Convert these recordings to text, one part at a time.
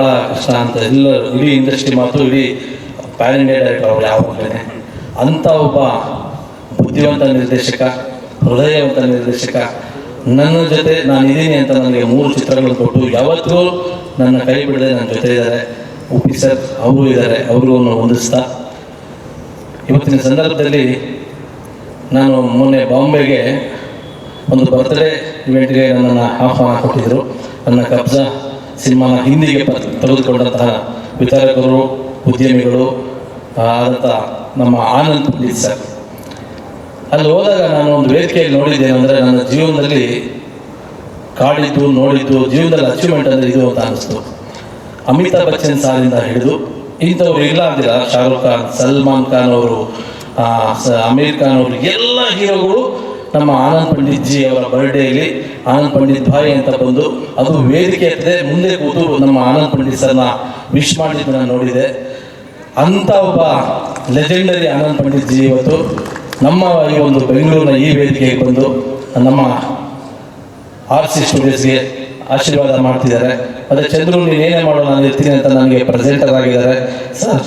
ಭಾಳ ಕಷ್ಟ ಅಂತ ಎಲ್ಲ ಇಡೀ ಇಂಡಸ್ಟ್ರಿ ಮಾತು ಇಡೀ ಪ್ಯಾನ್ ಇಂಡಿಯಾ ಡೈರೆಕ್ಟರ್ ಅವ್ರು ಯಾವಾಗಲೇ ಅಂಥ ಒಬ್ಬ ಬುದ್ಧಿವಂತ ನಿರ್ದೇಶಕ, ಹೃದಯವಂತ ನಿರ್ದೇಶಕ. ನನ್ನ ಜೊತೆ ನಾನು ಇದ್ದೀನಿ ಅಂತ ನನಗೆ ಮೂರು ಚಿತ್ರಗಳು ಕೊಟ್ಟು ಯಾವತ್ತೂ ನನ್ನ ಕೈ ಬಿಡದೆ ನನ್ನ ಜೊತೆ ಇದ್ದಾರೆ. ಉಪ್ಪಿ ಸರ್ ಅವರು ಇದ್ದಾರೆ, ಅವರು ಹೊಂದಿಸ್ತಾ ಇವತ್ತಿನ ಸಂದರ್ಭದಲ್ಲಿ ನಾನು ಮೊನ್ನೆ ಬಾಂಬೆಗೆ ಒಂದು ಬರ್ತ್ಡೇ ಇವೆಂಟ್ಗೆ ನನ್ನನ್ನು ಆಹ್ವಾನ ಕೊಟ್ಟಿದ್ದರು ನನ್ನ ಕಬ್ಜಾ ಸಿನಿಮಾನ ಹಿಂದಿಗೆ ತೆಗೆದುಕೊಂಡಂತಹ ವಿತರಕರು, ಉದ್ಯಮಿಗಳು ಆದಂಥ ನಮ್ಮ ಆನಂದ್ ಪಂಡಿತ್ ಸರ್. ಅಲ್ಲಿ ಹೋದಾಗ ನಾನು ಒಂದು ವೇದಿಕೆಯಲ್ಲಿ ನೋಡಿದ್ದೇನೆಂದರೆ ನನ್ನ ಜೀವನದಲ್ಲಿ ಕಾಡಿದ್ದು, ನೋಡಿದ್ದು, ಜೀವನದಲ್ಲಿ ಅಚೀವ್ಮೆಂಟ್ ಅಂದರೆ ಇದು ಅಂತ ಅನಿಸ್ತು. ಅಮಿತಾಬ್ ಬಚ್ಚನ್ ಸಾರಿಂದ ಹಿಡಿದು ಇಂಥವ್ರು ಇಲ್ಲ ಅಂದಿಲ್ಲ. ಶಾರುಖ್ ಖಾನ್, ಸಲ್ಮಾನ್ ಖಾನ್ ಅವರು ಅಮೀರ್ ಖಾನ್ ಅವರು, ಎಲ್ಲ ಹೀರೋಗಳು ನಮ್ಮ ಆನಂದ್ ಪಂಡಿತ್ ಜಿ ಅವರ ಬರ್ಡೇಲಿ ಆನಂದ್ ಪಂಡಿತ್ ಭಾಯ್ ಅಂತ ಬಂದು ಅದು ವೇದಿಕೆ ಹತ್ತಿದೆ ಮುಂದೆ ಕೂತು ನಮ್ಮ ಆನಂದ್ ಪಂಡಿತ್ ಸರ್ನ ವಿಶ್ ಮಾಡಿದ್ದು ನೋಡಿದೆ. ಅಂತ ಒಬ್ಬ ಲೆಜೆಂಡರಿ ಆನಂದ್ ಪಂಡಿತ್ ಜಿ ಇವತ್ತು ನಮ್ಮ ಈ ಒಂದು ಬೆಂಗಳೂರಿನ ಈ ವೇದಿಕೆಗೆ ಬಂದು ನಮ್ಮ ಆರ್ ಸಿ ಸ್ಟುಡಿಯೋಸ್ಗೆ ಆಶೀರ್ವಾದ ಮಾಡ್ತಿದ್ದಾರೆ. ಅದೇ ಚಂದ್ರು ನೀನು ಏನೇ ಮಾಡೋ ನಾನು ಇರ್ತೀನಿ ಅಂತ ನನಗೆ ಪ್ರೆಸೆಂಟರ್ ಆಗಿದ್ದಾರೆ. Sir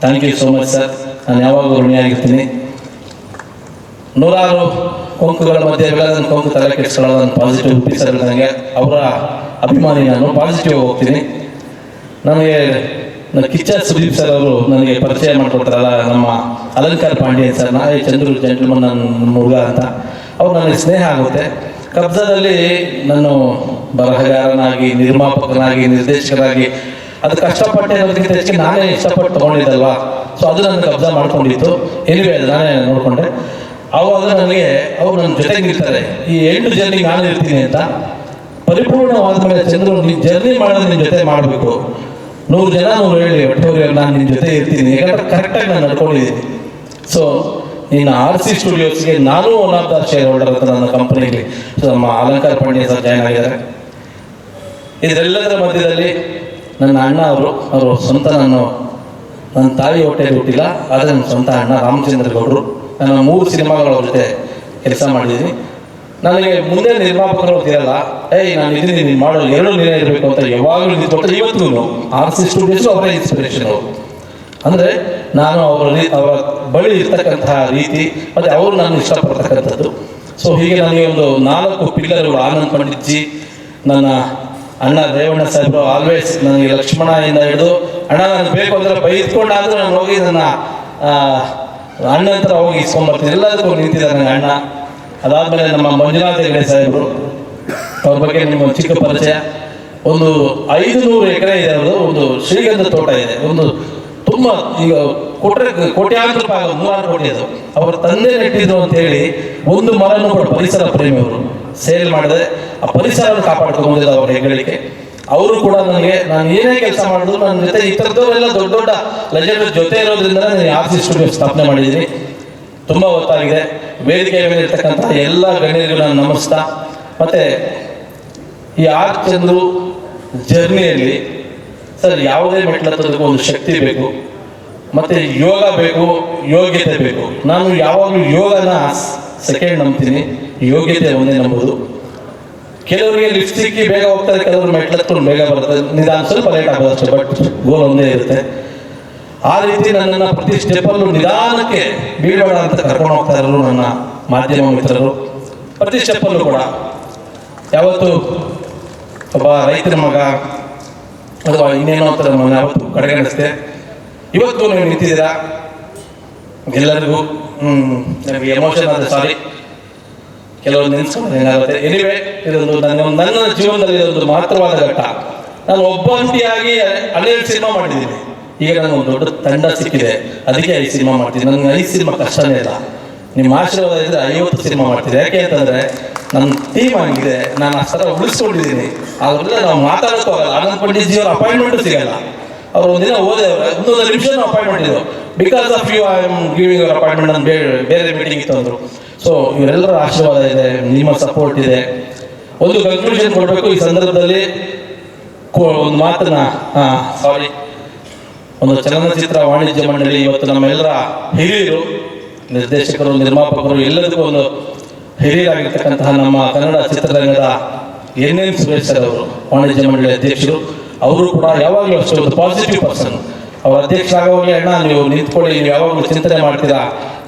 thank you so much sir ನಾನು ಯಾವಾಗಲೂ ಋಣಿಯಾಗಿರ್ತೀನಿ. ನೂರಾರು ಕೊಂಕುಗಳ ಮಧ್ಯೆ ನನ್ನ ಕೊಂಕು ತಲೆ ಕೆಡಿಸ್ಕೊಳ್ಳೋದನ್ನು ಪಾಸಿಟಿವ್ ಸರ್ ನನಗೆ ಅವರ ಅಭಿಮಾನಿ ನಾನು ಪಾಸಿಟಿವ್ ಹೋಗ್ತೀನಿ. ನನಗೆ ನನ್ನ ಕಿಚ್ಚ ಸುದೀಪ್ ಸರ್ ಅವರು ನನಗೆ ಪರಿಚಯ ಮಾಡಿಕೊಡ್ತಾರಲ್ಲ ನಮ್ಮ ಅಲಂಕಾರ ಪಾಂಡ್ಯನ್ ಸರ್ ನಾ ಚಂದ್ರು ಜಂಟ್ಮನ್ ನನ್ನ ಹುಡುಗ ಅಂತ. ಅವ್ರು ನನಗೆ ಸ್ನೇಹ ಆಗುತ್ತೆ. ಕಬ್ಜದಲ್ಲಿ ನಾನು ಬರಹಗಾರನಾಗಿ, ನಿರ್ಮಾಪಕನಾಗಿ ನಿರ್ದೇಶಕನಾಗಿ ಅದು ಕಷ್ಟಪಟ್ಟೆ ಅನ್ನೋದಕ್ಕಿಂತ ಹೆಚ್ಚಿಗೆ ನಾನೇ ಇಷ್ಟಪಟ್ಟು ತೊಗೊಂಡಿದ್ದಲ್ವಾ? ಸೊ ಅದು ನನ್ನ ಕಬ್ಜ ಮಾಡ್ಕೊಂಡಿತ್ತು. ಎನಿವೆ ಅದು ನಾನೇ ನೋಡಿಕೊಂಡೆ. ಅವಾಗ ನನಗೆ ಅವರು ನನ್ನ ಜೊತೆಗೆ ಇರ್ತಾರೆ. ಈ ಎಂಟು ಜರ್ನಿ ನಾನು ಇರ್ತೀನಿ ಅಂತ ಪರಿಪೂರ್ಣವಾದ ಮೇಲೆ ಚಂದ್ರು ನೀನು ಜರ್ನಿ ಮಾಡೋದು ನಿನ್ನ ಜೊತೆ ಮಾಡಬೇಕು. ನೂರು ಜನ ನೂರು ಹೇಳಿ ಒಟ್ಟೆ ನಾನು ನಿನ್ನ ಜೊತೆ ಇರ್ತೀನಿ. ಯಾಕಂದ್ರೆ ಕರೆಕ್ಟಾಗಿ ನಾನು ನಡ್ಕೊಂಡಿದ್ದೀನಿ. ಸೊ ನೀನು ಆರ್ ಸಿ ಸ್ಟುಡಿಯೋಸ್ಗೆ ನಾನು one of the share holder ಅಂತ ನನ್ನ ಕಂಪನಿಲಿ ಸೊ ನಮ್ಮ ಅಲಂಕಾರ ಪಾಂಡ್ಯ ಸರ್ ಜಾಯ್ನ್ ಆಗಿದ್ದಾರೆ. ಇದೆಲ್ಲದರ ಮಧ್ಯದಲ್ಲಿ ನನ್ನ ಅಣ್ಣ ಅವರು ಅವರು ಸ್ವಂತ ನಾನು ನನ್ನ ತಾಯಿ ಹೊಟ್ಟೆಯಲ್ಲಿ ಹುಟ್ಟಿಲ್ಲ. ಆದರೆ ನನ್ನ ಸ್ವಂತ ಅಣ್ಣ ರಾಮಚಂದ್ರ ಗೌಡರು. ನಾನು ಮೂರು ಸಿನಿಮಾಗಳ ಜೊತೆ ಕೆಲಸ ಮಾಡಿದ್ದೀನಿ. ನನಗೆ ಮುಂದೆ ನಿರ್ಮಾಪಕರು ಇರಲ್ಲ. ಏಯ್, ನಾನು ಇದೀನಿ, ನೀನು ಮಾಡಲು ಎರಡು ಇರಬೇಕು ಅಂತ ಯಾವಾಗಲೂ ನಿಂತ್ಕೊಳ್ತಾರೆ ಇವತ್ತು ಆರ್ ಸಿ ಸ್ಟುಡಿಯೋಸು ಅವರ ಇನ್ಸ್ಪಿರೇಷನ್ ಅವರು. ಅಂದರೆ ನಾನು ಅವರ ಅವರ ಬಳಿ ಇರ್ತಕ್ಕಂತಹ ರೀತಿ, ಮತ್ತು ಅವರು ನಾನು ಇಷ್ಟಪಡ್ತಕ್ಕಂಥದ್ದು. ಸೊ ಹೀಗೆ ನನಗೆ ಒಂದು ನಾಲ್ಕು ಪಿಲ್ಲರ್ಗಳು ಆನಂದ್ ಪಂಡಿತ್ಜಿ, ನನ್ನ ಅಣ್ಣ ರೇವಣ್ಣ ಸಾಹೇಬರು ಆಲ್ವೇಸ್ ನನಗೆ ಲಕ್ಷ್ಮಣದಿಂದ ಹಿಡಿದು, ಅಣ್ಣ, ನಾನು ಬೇಕು ಅಂದರೆ ಬೈದ್ಕೊಂಡಾದರೂ ನಾನು ಹೋಗಿ ನನ್ನ ಅಣ್ಣ ಹತ್ರ ಹೋಗಿ ಇಸ್ಕೊಂಬರ್ತೀನಿ. ಎಲ್ಲದಕ್ಕೂ ನಿಂತಿದ್ದಾರೆ ನನ್ನ ಅಣ್ಣ. ಅದಾದಮೇಲೆ ನಮ್ಮ ಮಂಜುನಾಥ ಹೆಗಡೆ ಸಾಹೇಬರು. ಅವ್ರ ಬಗ್ಗೆ ನಿಮ್ಮ ಚಿಕ್ಕ ಪರಿಚಯ. ಒಂದು ಐದು ನೂರು ಎಕರೆ ಇದೆ ಅವರು ಒಂದು ಶ್ರೀಗಂಧ ತೋಟ ಇದೆ. ಒಂದು ತುಂಬ ಈಗ ಕೊಟ್ರೆ ಕೋಟ್ಯಾಂತರ ರೂಪಾಯಿ ನೂರಾರು ಕೋಟಿ ಅದು. ಅವರ ತಂದೆ ನೆಟ್ಟಿದ್ರು ಅಂತ ಹೇಳಿ ಒಂದು ಮರನ್ನು ಕೂಡ ಪರಿಸರ ಪ್ರೇಮಿ ಅವರು ಸೇಲ್ ಮಾಡಿದ್ರೆ ಆ ಪರಿಸರವನ್ನು ಕಾಪಾಡ್ಕೊಂಡು ಅವರ ಹೆಗ್ಗಳಿಕೆ. ಅವರು ಕೂಡ ನನಗೆ, ನಾನು ಏನೇ ಕೆಲಸ ಮಾಡಿದ್ರು ನನ್ನ ಜೊತೆ ಇತರದವರೆಲ್ಲ ದೊಡ್ಡ ದೊಡ್ಡ ಲೆಜೆಂಡ್ ಜೊತೆ ಇರೋದ್ರಿಂದ ನಾನು ಸಿ ಸ್ಟುಡಿಯೋ ಸ್ಥಾಪನೆ ಮಾಡಿದ್ದೀನಿ. ತುಂಬ ಹೊತ್ತಾಗಿದೆ ವೇದಿಕೆಯ ಮೇಲೆ ಇರ್ತಕ್ಕಂಥ ಎಲ್ಲ ಗಣ್ಯರಿಗೂ ನಾನು ನಮಸ್ತಾ. ಮತ್ತೆ ಈ ಆರ್ ಚಂದ್ರು ಜರ್ನಿಯಲ್ಲಿ ಸರ್, ಯಾವುದೇ ಮೆಟ್ಲತ್ತದಕ್ಕೂ ಒಂದು ಶಕ್ತಿ ಬೇಕು. ಮತ್ತೆ ಯೋಗ ಬೇಕು, ಯೋಗ್ಯತೆ ಬೇಕು. ನಾನು ಯಾವಾಗಲೂ ಯೋಗನ ಸೆಕೆಂಡ್ ನಂಬ್ತೀನಿ. ಯೋಗ್ಯತೆ ಒಂದೇ ನಂಬೋದು ಕೆಲವರಿಗೆ ಲಿಪ್ಸ್ಟಿಕ್ ಬೇಗ ಹೋಗ್ತಾರೆ, ಕೆಲವರು ಮೆಟ್ಲತ್ಕೊಂಡು ಬೇಗ ಬರ್ತದೆ. ನಿಧಾನ ಸ್ವಲ್ಪ ಲೇಟ್ ಆಗೋದು ಬಟ್ ಗೋಲ್ ಒಂದೇ ಇರುತ್ತೆ. ಆ ರೀತಿ ನನ್ನನ್ನು ಪ್ರತಿ ಸ್ಟೆಪ್ಪಲ್ಲೂ ನಿಧಾನಕ್ಕೆ ಬೀಳಬೇಡ ಅಂತ ಕರ್ಕೊಂಡು ಹೋಗ್ತಾ ಇರೋರು ನನ್ನ ಮಾಧ್ಯಮ ಮಿತ್ರರು. ಪ್ರತಿ ಸ್ಟೆಪ್ಪಲ್ಲೂ ಕೂಡ. ಯಾವತ್ತು ಒಬ್ಬ ರೈತರ ಮಗ ಅಥವಾ ಇನ್ನೇನೋ ಅಂತ ನಾನು ಯಾವತ್ತು ಕಡೆಗಣಿಸ್ದೆ ಇವತ್ತು ನೀವು ನಿಂತಿದ್ದೀರಾ? ಎಲ್ಲರಿಗೂ ನನಗೆ ಎಮೋಷನ್ ಆದ ಸಾರಿ. ಕೆಲವರು ನೆನೆಸ್ಕೊಂಡು ಏನಾಗುತ್ತೆ? ಎನಿವೆ, ಇದೊಂದು ನನ್ನ ನನ್ನ ಜೀವನದಲ್ಲಿ ಇದೊಂದು ಮಹತ್ವವಾದ ಘಟ್ಟ. ನಾನು ಒಬ್ಬಂಟಿಯಾಗಿ ಹನ್ನೆರಡು ಸಿನಿಮಾ ಮಾಡಿದ್ದೀನಿ. ಈಗ ನನಗೆ ಒಂದು ದೊಡ್ಡ ತಂಡ ಸಿಕ್ಕಿದೆ. ಅದಕ್ಕೆ ಐದು ಸಿನಿಮಾ ಮಾಡ್ತೀನಿ. ನನಗೆ ಐದು ಸಿನಿಮಾ ಕಷ್ಟನೇ ಇಲ್ಲ. ನಿಮ್ಮ ಆಶೀರ್ವಾದ ಇದ್ರೆ ಐವತ್ತು ಸಿನಿಮಾ ಮಾಡ್ತೀನಿ. ಯಾಕೆ ಅಂತಂದ್ರೆ ನನ್ನ ಟೀಮ್ ಆಗಿದೆ ನಾನು ಥರ ಉಳಿಸ್ಕೊಂಡಿದ್ದೀನಿ. ಅವರೆಲ್ಲ ನಾವು ಮಾತಾಡೋಕ್ಕೂ ಆಗಲ್ಲ. ಆನಂದ್ ಪಂಡಿತ್ ಅವ್ರ ಅಪಾಯಿಂಟ್ಮೆಂಟ್ ಸಿಗಲ್ಲ. ಅವ್ರು ಒಂದಿನ ಓದೇ ಒಂದೊಂದು ನಿಮಿಷ ಅಪಾಯಿಂಟ್ಮೆಂಟ್ ಇದ್ರು. Because of you I am giving hour appointment ಅಂತ ಬೇರೆ ಬೇರೆ ಮೀಟಿಂಗ್ ಇತ್ತು ಅಂದರು ಸೊ ಇವರೆಲ್ಲರ ಆಶೀರ್ವಾದ ಇದೆ, ನಿಮ್ಮ ಸಪೋರ್ಟ್ ಇದೆ. ಒಂದು ಕನ್ಕ್ಲೂಷನ್ ಕೊಡಬೇಕು ಈ ಸಂದರ್ಭದಲ್ಲಿ. ಒಂದು ಮಾತನ್ನ ಸಾರಿ ಒಂದು ಚಲನಚಿತ್ರ ವಾಣಿಜ್ಯ ಮಂಡಳಿ ಇವತ್ತು ನಮ್ಮೆಲ್ಲರ ಹಿರಿಯರು, ನಿರ್ದೇಶಕರು, ನಿರ್ಮಾಪಕರು ಎಲ್ಲರಿಗೂ ಒಂದು ಹಿರಿಯರಾಗಿರ್ತಕ್ಕಂತಹ ನಮ್ಮ ಕನ್ನಡ ಚಿತ್ರರಂಗದ ಎನ್ ಎನ್ ಸುರೇಶ್ ಸರ್ ಅವರು, ವಾಣಿಜ್ಯ ಮಂಡಳಿ ಅಧ್ಯಕ್ಷರು. ಅವರು ಕೂಡ ಯಾವಾಗಲೂ ಅಷ್ಟೇ ಒಂದು ಪಾಸಿಟಿವ್ ಪರ್ಸನ್ ಅವರ ಅವ್ರ ಅಧ್ಯಕ್ಷರಾಗೋವಾಗಲೇ, ಅಣ್ಣ, ನೀವು ನಿಂತ್ಕೊಳ್ಳಿ, ನೀವು ಯಾವಾಗಲೂ ಚಿಂತನೆ ಮಾಡ್ತೀರಾ?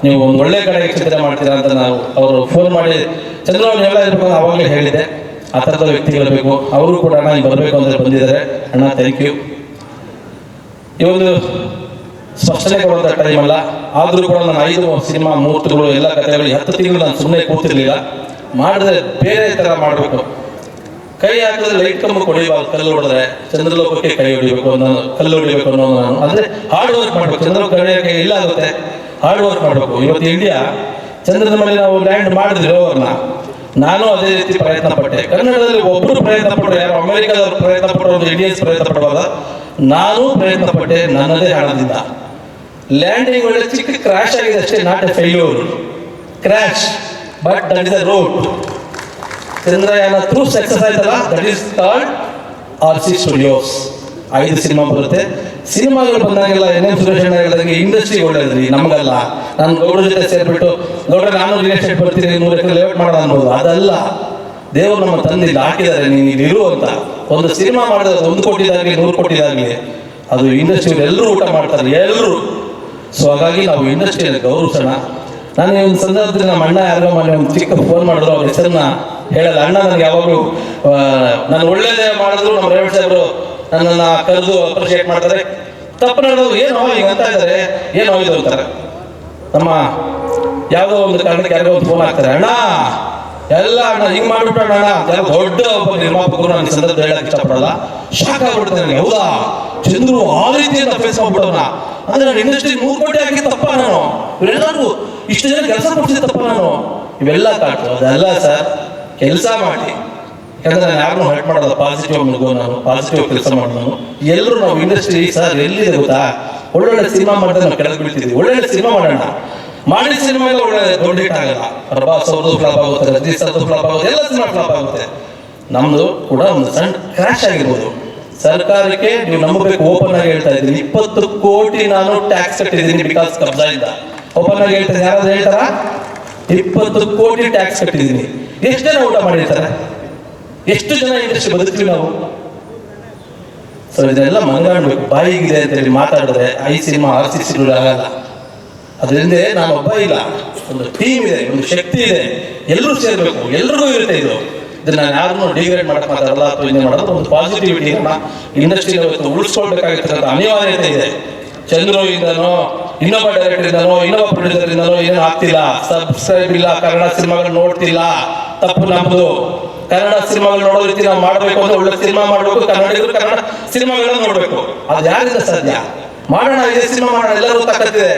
ನೀವು ಒಂದು ಒಳ್ಳೆ ಕಡೆಗೆ ಚಿಂತನೆ ಮಾಡ್ತೀರಾ ಅಂತ ನಾವು ಅವರು ಫೋನ್ ಮಾಡಿ ಚಂದ್ರಬಾಬು ಎಲ್ಲ ಇರ್ಬೋದು ಅವಾಗಲೇ ಹೇಳಿದೆ ಆ ಥರದ ವ್ಯಕ್ತಿಗಳು ಬೇಕು ಅವರು ಕೂಡ ಅಣ್ಣ ಬರಬೇಕು ಅಂದರೆ ಬಂದಿದ್ದಾರೆ. ಅಣ್ಣ ಥ್ಯಾಂಕ್ ಯು ಈ ಒಂದು ಸ್ಪಷ್ಟನೆ ಕೊಡುವಂಥ ಟೈಮ್ ಅಲ್ಲ ಆದರೂ ಕೂಡ ನಾನು ಐದು ಸಿನಿಮಾ ಮೂರ್ತಿಗಳು ಎಲ್ಲ ಕಥೆಗಳು ಹತ್ತು ತಿಂಗಳು ನಾನು ಸುಮ್ಮನೆ ಕೂತಿರ್ಲಿಲ್ಲ. ಮಾಡಿದ್ರೆ ಬೇರೆ ಥರ ಮಾಡಬೇಕು. ಕೈ ಹಾಕಿದ್ರೆ ಲೈಟ್ ಕಂಬ ಹೊಡಿಬಾರ್ದು ಕಲ್ಲು ಹೊಡೆದ್ರೆ ಚಂದ್ರಲೋಕಕ್ಕೆ ಕೈ ಹೊಡಿಬೇಕು ಅನ್ನೋ, ಕಲ್ಲು ಹೊಡಿಬೇಕು ಅನ್ನೋ ನಾನು. ಅಂದರೆ ಹಾರ್ಡ್ ವರ್ಕ್ ಮಾಡಬೇಕು. ಚಂದ್ರಲೋಕ ಇಲ್ಲ ಆಗುತ್ತೆ ಹಾರ್ಡ್ ವರ್ಕ್ ಮಾಡಬೇಕು. ಇವತ್ತು ಇಂಡಿಯಾ ಚಂದ್ರನ ಮೇಲೆ ನಾವು ಲ್ಯಾಂಡ್ ಮಾಡಿದ್ವಿ ರೋವರ್ನ ನಾನು ಅದೇ ರೀತಿ ಪ್ರಯತ್ನ ಪಟ್ಟೆ. ಕನ್ನಡದಲ್ಲಿ ಒಬ್ಬರು ಪ್ರಯತ್ನ ಪಟ್ಟರು ಯಾರು? ಅಮೆರಿಕದವರು ಪ್ರಯತ್ನ ಪಟ್ಟರು ಇಂಡಿಯನ್ಸ್ ಪ್ರಯತ್ನ ಪಡುವಾಗ ನಾನು ಪ್ರಯತ್ನ ಪಟ್ಟೆ, ನನ್ನದೇ ಹಣದಿಂದ. ಲ್ಯಾಂಡಿಂಗ್ ಒಳ್ಳೆ ಚಿಕ್ಕ ಕ್ರಾಶ್ ಆಗಿದೆ ಅಷ್ಟೇ not a failure crash but that is a road Chandrayaan through success ಆಯ್ತಲ್ಲ? That is called R C studios ಐದು ಸಿನಿಮಾ ಬರುತ್ತೆ. ಸಿನಿಮಾಗಳು ಬಂದಾಗೆಲ್ಲ ಎನ್ ಎಂ ಸುರೇಶ್ ಹೇಳಿದಂಗೆ ಇಂಡಸ್ಟ್ರಿ ಒಳ್ಳೇದ್ರಿ, ನಮಗಲ್ಲ. ನಾನು ಗೌಡ ಜೊತೆ ಸೇರಿಬಿಟ್ಟು, ಗೌಡ್ರ ನಾನು ರಿಯಲ್ ಎಸ್ಟೇಟ್ ಬರ್ತೀನಿ, ನೂರು ಎಕರೆ ಲೇಔಟ್ ಮಾಡೋದು ಅನ್ಬೋದು. ಅದಲ್ಲ. ದೇವರು ನಮ್ಮ ತಂದಿಲ್ಲ ಹಾಕಿದ್ದಾರೆ, ನೀನು ಇಲ್ಲಿ ಇರು ಅಂತ. ಒಂದು ಸಿನಿಮಾ ಮಾಡಿದ್ರೆ ಒಂದು ಕೋಟಿದಾಗಲಿ, ನೂರು ಕೋಟಿದಾಗಲಿ, ಅದು ಇಂಡಸ್ಟ್ರಿ ಎಲ್ಲರೂ ಊಟ ಮಾಡ್ತಾರೆ ಎಲ್ಲರೂ ಸೊ ಹಾಗಾಗಿ ನಾವು ಇಂಡಸ್ಟ್ರಿಯಲ್ಲಿ ಗೌರವಿಸೋಣ. ನಾನು ಈ ಒಂದು ಸಂದರ್ಭದಲ್ಲಿ ನಮ್ಮ ಅಣ್ಣ ಯಾರೋ ಮಾಡಿ ಒಂದು ಚಿಕ್ಕ ಫೋನ್ ಮಾಡಿದ್ರು, ಅವ್ರ ಹೆಸರನ್ನ ಹೇಳಲ್ಲ. ಅಣ್ಣ ನನಗೆ ಯಾವಾಗಲೂ ನಾನು ಒಳ್ಳೇದೇ ಮಾಡಿದ್ರು, ನಮ್ಮ ರೇವಣ್ ಸಾಹೇಬರು ನನ್ನನ್ನ ಕರೆದು ಅಪ್ರಿಷಿಯೇಟ್ ಮಾಡ್ತಾರೆ. ತಪ್ಪು ನಡೆದು ಏನು ಹಿಂಗೆ ಅಂತ ಇದ್ದಾರೆ ಏನು ಇದು ಅಂತಾರೆ? ನಮ್ಮ ಯಾವುದೋ ಒಂದು ಕಾರಣಕ್ಕೆ ಯಾರಿಗೋ ಒಂದು ಫೋನ್ ಹಾಕ್ತಾರೆ. ಅಣ್ಣ, ಎಲ್ಲ ಅಣ್ಣ ಹಿಂಗ್ ಮಾಡ್ಬಿಟ್ಟು ಅಣ್ಣ. ದೊಡ್ಡ ಒಬ್ಬ ನಿರ್ಮಾಪಕರು ನನ್ನ ಸಂದರ್ಭ ಹೇಳಕ್ ಇಷ್ಟಪಡಲ್ಲ. ಶಾಕ್ ಆಗ್ಬಿಡುತ್ತೆ ನನಗೆ ಹೌದಾ? ಚಂದ್ರು ಆ ರೀತಿ ಅಂತ ಫೇಸ್ ಮಾಡ್ಬಿಡೋಣ ಅಂದ್ರೆ ನಾನು ಇಂಡಸ್ಟ್ರಿ ನೂರು ಕೋಟಿ ಹಾಕಿ ತಪ್ಪ ನಾನು? ಇವರೆಲ್ಲರೂ ಇಷ್ಟು ಜನ ಕೆಲಸ ಕೊಡ್ತಿದ್ದೆ ತಪ್ಪ ನಾನು? ಇವೆಲ್ಲ ಕಾಟು. ಅದೆಲ್ಲ ಸರ್, ಕೆಲಸ ಮಾಡಿ. ಯಾಕಂದ್ರೆ ನಾನು ಹೆಲ್ಪ್ ಮಾಡೋದು ಪಾಸಿಟಿವ್ ಮಗು ನಾನು ಪಾಸಿಟಿವ್ ಕೆಲಸ ಮಾಡೋನು ಎಲ್ಲರೂ ನಾವು ಇಂಡಸ್ಟ್ರಿ ಸರ್ ಎಲ್ಲಿದೆ ಗೊತ್ತಾ? ಒಳ್ಳೊಳ್ಳೆ ಸಿನಿಮಾ ಮಾಡಿದ್ರೆ ನಾವು ಕೆಳಗೆ ಬೀಳ್ತಿದ್ವಿ. ಒಳ್ಳೊಳ್ಳೆ ಸಿನಿಮಾ ಮಾಡೋಣ. ಮಾಡಿದ ಸಿನಿಮಾ ಎಲ್ಲ ಒಳ್ಳೆ ದೊಡ್ಡ ಹಿಟ್ ಆಗಲ್ಲ. ಪ್ರಭಾಸ್ ಅವ್ರದ್ದು ಫ್ಲಾಪ್ ಆಗುತ್ತೆ, ರಜನೀಶ್ ಸರ್ದು ಫ್ಲಾಪ್ ಆಗುತ್ತೆ, ಎಲ್ಲ ಸಿನಿಮಾ ಫ್ಲಾಪ್ ಆಗುತ್ತೆ. ನಮ್ದು ಕೂಡ ಒಂದು ಸಣ್ಣ ಕ್ರಾಶ್ ಆಗಿರ್ಬೋದು. ಸರ್ಕಾರಕ್ಕೆ ನೀವು ನಂಬಬೇಕು. ಓಪನ್ ಆಗಿ ಹೇಳ್ತಾ ಇದ್ದೀನಿ. ಇಪ್ಪತ್ತು ಕೋಟಿ ನಾನು ಟ್ಯಾಕ್ಸ್ ಕಟ್ಟಿದ್ದೀನಿ ಬಿಕಾಸ್ ಕಬ್ಜಾ ಇಂದ ಓಪನ್ ಆಗಿ ಹೇಳ್ತಾ ಯಾರಾದ್ರೂ ಹೇಳ್ತಾರ? ಇಪ್ಪತ್ತು ಕೋಟಿ ಟ್ಯಾಕ್ಸ್ ಕಟ್ಟಿದ್ದೀನಿ. ಎಷ್ಟೇ ಊಟ ಮಾಡಿರ್ತಾರೆ? ಎಷ್ಟು ಜನ ಇಂಡಸ್ಟ್ರಿ ಬದುಕ್ತೀವಿ ನಾವು? ಸೊ ಇದನ್ನೆಲ್ಲ ಮನಗಾಡ್ಬೇಕು ಬಾಯಿಗಿದೆ ಅಂತ ಹೇಳಿ ಮಾತಾಡಿದ್ರೆ ಐ ಸಿನಿಮಾ, ಆರ್ ಸಿ ಸಿಗಳು ಆಗಲ್ಲ. ಅದರಿಂದ ನಾನು ಒಬ್ಬ ಇಲ್ಲ. ಒಂದು ಟೀಮ್ ಇದೆ, ಒಂದು ಶಕ್ತಿ ಇದೆ. ಎಲ್ಲರೂ ಸೇರ್ಬೇಕು, ಎಲ್ರಿಗೂ ಇರುತ್ತೆ ಇದು. ಇದನ್ನ ನಾನು ಯಾರನ್ನು ಡಿಗ್ರೇಡ್ ಮಾಡಕ್ ಮಾತಾಡಲ್ಲ ಅಥವಾ ಇದನ್ನ ಮಾಡೋದು ಒಂದು ಪಾಸಿಟಿವಿಟಿ ಇಂಡಸ್ಟ್ರಿ ಉಳಿಸ್ಕೊಳ್ಬೇಕಾಗಿರ್ತಕ್ಕಂಥ ಅನಿವಾರ್ಯತೆ ಇದೆ. ಚಂದ್ರು ಇಂದನೋ ಇನ್ನೊಬ್ಬ ಡೈರೆಕ್ಟರ್ ಇಂದನೋ, ಇನ್ನೊಬ್ಬ ಪ್ರೊಡ್ಯೂಸರ್ ಇಂದನೋ ಏನೂ ಆಗ್ತಿಲ್ಲ. ಸಬ್ಸ್ಕ್ರೈಬ್ ಇಲ್ಲ, ಕನ್ನಡ ಸಿನಿಮಾಗಳು ನೋಡ್ತಿಲ್ಲ. ತಪ್ಪು ನಮ್ದು ಕನ್ನಡ ಸಿನಿಮಾಗಳು ನೋಡೋ ರೀತಿ ನಾವು ಮಾಡಬೇಕು ಅಂದ್ರೆ ಒಳ್ಳೆ ಸಿನಿಮಾ ಮಾಡಬೇಕು, ಕನ್ನಡಿಗರು ಕನ್ನಡ ಸಿನಿಮಾಗಳನ್ನ ನೋಡಬೇಕು. ಅದು ಯಾರಿಂದ ಸಾಧ್ಯ? ಮಾಡೋಣ, ಇದೇ ಸಿನಿಮಾ ಮಾಡೋಣ ಎಲ್ಲರೂ ತಕ್ಕಂತಿದೆ.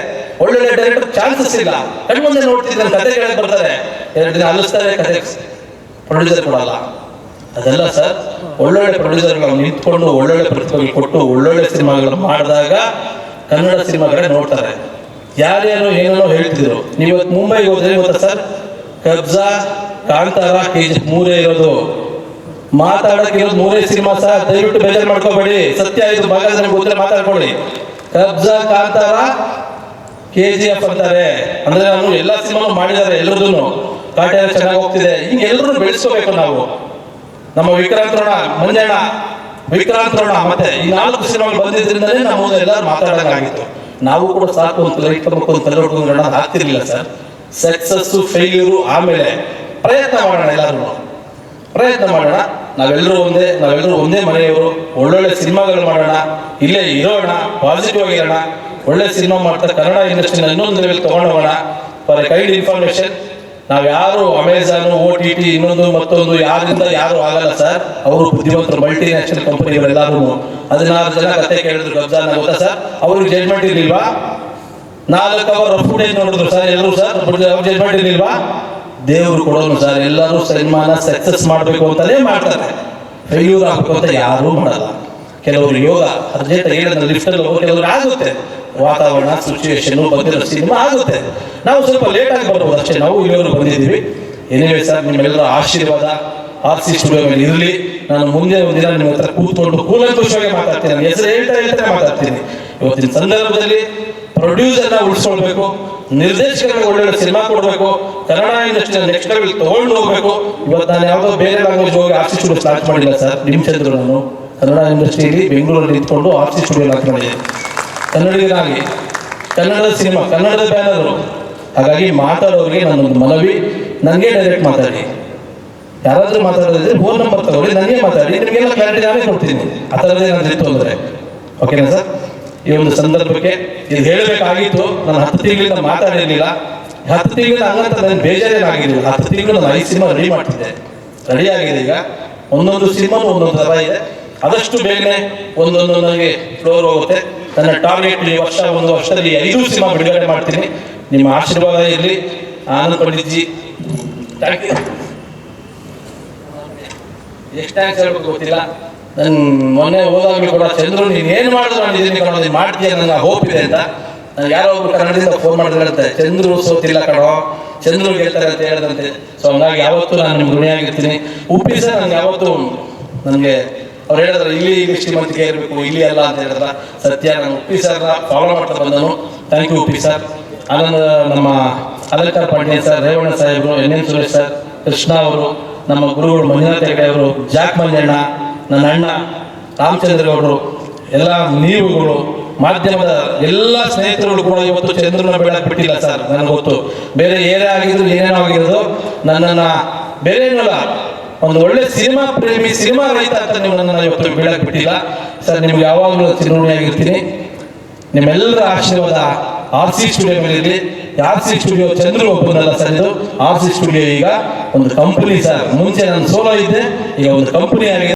ಒಳ್ಳೊಳ್ಳೆ ಡೈರೆಕ್ಟರ್ ಚಾನ್ಸಸ್ ಇಲ್ಲ. ಕಣ್ಮುಂದೆ ನೋಡ್ತಿದ್ದಾರೆ ಕತೆ ಕೇಳಕ್ ಬರ್ತಾರೆ. ಎರಡು ದಿನ ಅಲಿಸ್ತಾರೆ ಕತೆ ಪ್ರೊಡ್ಯೂಸರ್ ಕೊಡಲ್ಲ. ಅದೆಲ್ಲ ಸರ್ ಒಳ್ಳೊಳ್ಳೆ ಪ್ರೊಡ್ಯೂಸರ್ಗಳು ನಿಂತ್ಕೊಂಡು ಒಳ್ಳೊಳ್ಳೆ ಪ್ರತಿಭೆಗಳು ಕೊಟ್ಟು ಒಳ್ಳೊಳ್ಳೆ ಸಿನಿಮಾಗಳು ಮಾಡಿದಾಗ ಕನ್ನಡ ಸಿನಿಮಾಗಳೇ ನೋಡ್ತಾರೆ. ಯಾರ್ಯಾರು ಏನೇನೋ ಹೇಳ್ತಿದ್ರು. ನೀವು ಇವತ್ತು ಮುಂಬೈಗೆ ಹೋದ್ರೆ ಗೊತ್ತಾ sir? Kabzaa Kantara K G ಮೂರೇ ಇರೋದು. ಮಾತಾಡಕ್ ಇರೋದು ಮೂರೇ ಸಿನಿಮಾ ಸಹ, ದಯವಿಟ್ಟು ಬೇಜಾರು ಮಾಡ್ಕೋಬೇಡಿ. ಸತ್ಯ ಇದು ಭಾಗ ಗೊತ್ತಿಲ್ಲ, ಮಾತಾಡ್ಕೊಳ್ಳಿ. Kabzaa Kantara K G F ಅಂತಾರೆ. ಅಂದ್ರೆ ನಾನು ಎಲ್ಲಾ ಸಿನಿಮಾ ಮಾಡಿದ್ದಾರೆ ಎಲ್ಲರೂ ಕಾಟೆ ಚೆನ್ನಾಗಿ ಹೋಗ್ತಿದೆ. ಹಿಂಗೆ ಎಲ್ಲರೂ ಬೆಳೆಸ್ಕೋಬೇಕು ನಾವು. ನಮ್ಮ ವಿಕ್ರಾಂತ್ ರೋಣ, ಮಂಜಣ್ಣ, ವಿಕ್ರಾಂತ್ ರೋಣ ಮತ್ತೆ ಈ ನಾಲ್ಕು ಸಿನಿಮಾಗಳು ಬಂದಿದ್ರಿಂದಲೇ ನಾವು ಎಲ್ಲರೂ ಮಾತಾಡೋದಾಗಿತ್ತು ನಾವು ಕೂಡ ಸಾಕು ಅಂತ ಲೈಟ್ ತಗೊಂಡು ತಲೆ ಹೊಡ್ಕೊಂಡು ಆಗ್ತಿರ್ಲಿಲ್ಲ ಸರ್. ಸಕ್ಸಸ್ ಫೇಲ್ಯೂರು ಆಮೇಲೆ ಪ್ರಯತ್ನ ಮಾಡೋಣ ಎಲ್ಲರೂ ಪ್ರಯತ್ನ ಮಾಡೋಣ. ನಾವೆಲ್ಲರೂ ಒಂದೇ ನಾವೆಲ್ಲರೂ ಒಂದೇ ಮನೆಯವರು. ಒಳ್ಳೊಳ್ಳೆ ಸಿನಿಮಾಗಳು ಮಾಡೋಣ. ಇಲ್ಲೇ ಇರೋಣ. ಪಾಸಿಟಿವ್ ಆಗಿರೋಣ ಒಳ್ಳೆ ಸಿನಿಮಾ ಮಾಡ್ತಾ ಕನ್ನಡ ಇಂಡಸ್ಟ್ರಿನ ಇನ್ನೊಂದು ಲೆವೆಲ್ ತಗೊಂಡೋಗೋಣ ಫಾರ್ ಕೈಂಡ್ ಇನ್ಫಾರ್ಮೇಶನ್ ನಾವ್ ಯಾರು ಅಮೆಝಾನ್ ಓ ಟಿ ಟಿ ಇನ್ನೊಂದು ಮತ್ತೊಂದು ಯಾರಿಂದ ಯಾರು ಆಗಲ್ಲ ಸರ್ ಅವರು ಬುದ್ಧಿವಂತರು ಮಲ್ಟಿ ನ್ಯಾಷನಲ್ ಕಂಪನಿಗಳೆಲ್ಲರೂ ಹದಿನಾರು ಜನ ಕತೆ ಕೇಳಿದ್ರು ಗಬ್ಜಾನ ಗೊತ್ತಾ ಸರ್ ಅವ್ರಿಗೆ ಜಡ್ಜ್ಮೆಂಟ್ ಇರ್ಲಿಲ್ವಾ? ನಾಲ್ಕು ಅವರ್ ಫುಟೇಜ್ ನೋಡಿದ್ರು ಸರ್ ಎಲ್ಲರೂ ಸರ್ ಅವ್ರ ಜಡ್ಜ್ಮೆಂಟ್ ಇರ್ಲಿಲ್ವಾ? ದೇವರು ಕೊಡೋನು ಸರ್, ಎಲ್ಲರೂ ಸನ್ಮಾನ ಸಕ್ಸಸ್ ಮಾಡಬೇಕು ಅಂತಲೇ ಮಾಡ್ತಾರೆ. ಫೇಲ್ಯೂರ್ ಆಗಬೇಕು ಅಂತ ಯಾರೂ ಮಾಡಲ್ಲ. ಕೆಲವರು ಯೋಗ ಅದ್ರ ಜೊತೆ ಅಲ್ಲಿ ಹೋಗೋ ಕೆಲವರು ಆಗುತ್ತೆ. ವಾತಾವರಣ ಸಿಚುವೇಶನ್ ಬಂದಿರೋ ಸಿನಿಮಾ ಆಗುತ್ತೆ. ನಾವು ಸ್ವಲ್ಪ ಲೇಟ್ ಆಗಿ ಬರ್ಬೋದು, ಅಷ್ಟೇ ನಾವು ಇಲ್ಲಿವರೆಗೂ ಬಂದಿದ್ದೀವಿ. ಏನಿವೆ ಸರ್, ನಿಮ್ಮೆಲ್ಲರ ಆಶೀರ್ವಾದ ಆರ್ ಸಿ ಸ್ಟುಡಿಯೋ ಮೇಲೆ ಇರಲಿ. ನಾನು ಮುಂದೆ ಒಂದಿನ ನಿಮ್ಮ ಹತ್ರ ಕೂತ್ಕೊಂಡು ಕೂಲಂಕುಷವಾಗಿ ಮಾತಾಡ್ತೀನಿ. ಹೆಸರು ಹೇಳ್ತಾ ಹೇಳ್ತಾ ಮಾತಾಡ್ತೀನಿ. ಇವತ್ತಿನ ಸಂದರ್ಭದಲ್ಲಿ ಪ್ರೊಡ್ಯೂಸರ್ನ ಉಳಿಸ್ಕೊಳ್ಬೇಕು. ನಿರ್ದೇಶಕರಿಗೆ ಒಳ್ಳೊಳ್ಳೆ ಸಿನಿಮಾ ಕೊಡಬೇಕು, ಕನ್ನಡ ಇಂಡಸ್ಟ್ರಿ ನೆಕ್ಸ್ಟ್ ಲೆವೆಲ್ ತಗೊಂಡು ಹೋಗ್ಬೇಕು. ಇವತ್ತು ನಾನು ಯಾವುದೋ ಬೇರೆ ಲ್ಯಾಂಗ್ವೇಜ್ ಹೋಗಿ ಆರ್ ಸಿ ಸ್ಟುಡಿಯೋ ಸ್ಟಾರ್ಟ್ ಮಾಡಿಲ್ಲ ಸರ್. ನಿಮ್ಮ ಚಂದ್ರು ನಾನು. ಕನ್ನಡ ಇಂಡಸ್ಟ್ರಿಯಲ್ಲಿ ಬೆಂಗಳೂರಲ್ಲಿ ನಿಂತ್ಕೊಂಡು ಆರ್ ಸಿ ಸ್ಟುಡಿಯೋ ಲಾಂಚ್ ಮಾಡಿದೆ. ಕನ್ನಡಿಗರಾಗಿ, ಕನ್ನಡದ ಸಿನಿಮಾ, ಕನ್ನಡದ ಬ್ಯಾನರು ಹಾಗಾಗಿ ಮಾತಾಡೋರಿಗೆ ನನ್ನೊಂದು ಮನವಿ. ನನಗೆ ಡೈರೆಕ್ಟ್ ಮಾತಾಡಿ. ಯಾರಾದರೂ ಮಾತಾಡೋದಿದ್ರೆ ಫೋನ್ ನಂಬರ್ ತಗೊಳ್ಳಿ, ನನಗೆ ಮಾತಾಡಿ. ನಿಮಗೆಲ್ಲ ಕ್ಲಾರಿಟಿ ನಾನೇ ಕೊಡ್ತೀನಿ. ಆ ಥರದ್ದು ನಾನು ಇತ್ತು ಅಂದರೆ. ಓಕೆನಾ ಸರ್? ಈ ಒಂದು ಸಂದರ್ಭಕ್ಕೆ ಇದು ಹೇಳಬೇಕಾಗಿತ್ತು. ನಾನು ಹತ್ತು ತಿಂಗಳಿಂದ ಮಾತಾಡಿರಲಿಲ್ಲ. ಹತ್ತು ತಿಂಗಳ ಹಂಗಂತ ನನ್ನ ಬೇಜಾರೇನಾಗಿರಲಿಲ್ಲ ಹತ್ತು ತಿಂಗಳು ನಾನು ಐದು ಸಿನಿಮಾ ರೆಡಿ ಮಾಡ್ತಿದ್ದೆ. ರೆಡಿ ಆಗಿದೆ ಈಗ. ಒಂದೊಂದು ಸಿನಿಮಾ ಒಂದೊಂದು ಥರ ಇದೆ. ಆದಷ್ಟು ಬೇಗನೆ ಒಂದೊಂದು ನನಗೆ ಫ್ಲೋರ್ ಹೋಗುತ್ತೆ ನನ್ನ ಟಾರ್ಗೆಟ್ ಈ ವರ್ಷ, ಒಂದು ವರ್ಷದಲ್ಲಿ ಐದು ಸಿನಿಮಾ ಬಿಡುಗಡೆ ಮಾಡ್ತೀನಿ. ನಿಮ್ಮ ಆಶೀರ್ವಾದ ಇರಲಿ. ಆನಂದ ಪಂಡಿತ್ಜಿ ಥ್ಯಾಂಕ್ ಯು ಎಷ್ಟು ಥ್ಯಾಂಕ್ಸ್ ಹೇಳ್ಬೇಕು, ಗೊತ್ತಿಲ್ಲ. ನನ್ ಮೊನ್ನೆ ಹೋದಾಗಲೂ ಕೂಡ ಚಂದ್ರು, ನೀನು ಏನು ಮಾಡಿದ್ರು ನಾನು ಇದನ್ನ ಕಣೋ, ನೀನು ಮಾಡ್ತೀಯ ನನ್ನ ಹೋಪ್ ಇದೆ ಅಂತ ನಾನು ಯಾರೋ ಒಬ್ರು ಕನ್ನಡದಿಂದ ಫೋನ್ ಮಾಡಿದ್ರೆ ಅಂತ ಚಂದ್ರು ಸೋತಿಲ್ಲ ಕಣೋ, ಚಂದ್ರು ಗೆಲ್ತಾರೆ ಅಂತ ಹೇಳಿದಂತೆ. ಸೊ ಹಂಗಾಗಿ ಯಾವತ್ತೂ ನಾನು ನಿಮ್ಗೆ ಋಣಿಯಾಗಿರ್ತೀನಿ. ಉಪ್ಪಿ ಸರ್ ನಾನು ಯಾವತ್ತೂ ನನಗೆ ಅವ್ರು ಹೇಳಿದ್ರು, ಇಲ್ಲಿ ಇಲ್ಲಿ ಶ್ರೀಮಂತಿಗೆ ಇರಬೇಕು, ಇಲ್ಲಿ ಅಲ್ಲ ಅಂತ ಹೇಳಿದ್ರ. ಸತ್ಯ, ನಾನು ಉಪ್ಪಿ ಸರ್ ಫಾಲೋ ಮಾಡ್ತಾ ಬಂದನು. Thank you Uppi sir. Anand, ನಮ್ಮ ಅಲಂಕಾರ ಪಾಂಡ್ಯ ಸರ್, ರೇವಣ್ಣ ಸಾಹೇಬರು, N N Suresh sir, Krishna ಅವರು, ನಮ್ಮ ಗುರುಗಳು ಮಂಜುನಾಥ ಹೆಗಡೆ ಅವರು, ಜಾಕ್ ಮಂಜಣ್ಣ ನನ್ನ ಅಣ್ಣ ರಾಮಚಂದ್ರ ಅವರು ಎಲ್ಲ ನೀವುಗಳು ಮಾಧ್ಯಮದ ಎಲ್ಲ ಸ್ನೇಹಿತರುಗಳು ಕೂಡ ಇವತ್ತು ಚಂದ್ರನ ಬೆಳಕು ಬಿಟ್ಟಿಲ್ಲ ಸರ್, ನನಗೆ ಗೊತ್ತು. ಬೇರೆ ಏನೇ ಆಗಿದ್ರು, ಏನೇನೋ ಆಗಿರೋದು, ನನ್ನನ್ನು ಬೇರೆ ಏನಲ್ಲ ಒಂದು ಒಳ್ಳೆ ಸಿನಿಮಾ ಪ್ರೇಮಿ, ಸಿನಿಮಾ ರೈತ ಅಂತ ನೀವು ನನ್ನನ್ನು ಇವತ್ತು ಬೆಳಕು ಬಿಟ್ಟಿಲ್ಲ. ಸರ್, ನಿಮ್ಗೆ ಯಾವಾಗಲೂ ಚಿರುಣಿಯಾಗಿರ್ತೀನಿ ನಿಮ್ಮೆಲ್ಲರ ಆಶೀರ್ವಾದ ಆರ್ ಸಿ ಸ್ಟುಡಿಯೋ ಮೇಲೆ ಇರಲಿ. ಆರ್ ಸಿ ಸ್ಟುಡಿಯೋ ಚಂದ್ರು ಒಬ್ಬನಲ್ಲ ಸರ್ ಇದು. ಆರ್ ಸಿ ಸ್ಟುಡಿಯೋ ಈಗ ಒಂದು ಕಂಪನಿ ಸರ್. ಮುಂಚೆ ನಾನು ಸೋಲೋ ಇದ್ದೆ, ಈಗ ಒಂದು ಕಂಪನಿ ಆಗಿದೆ.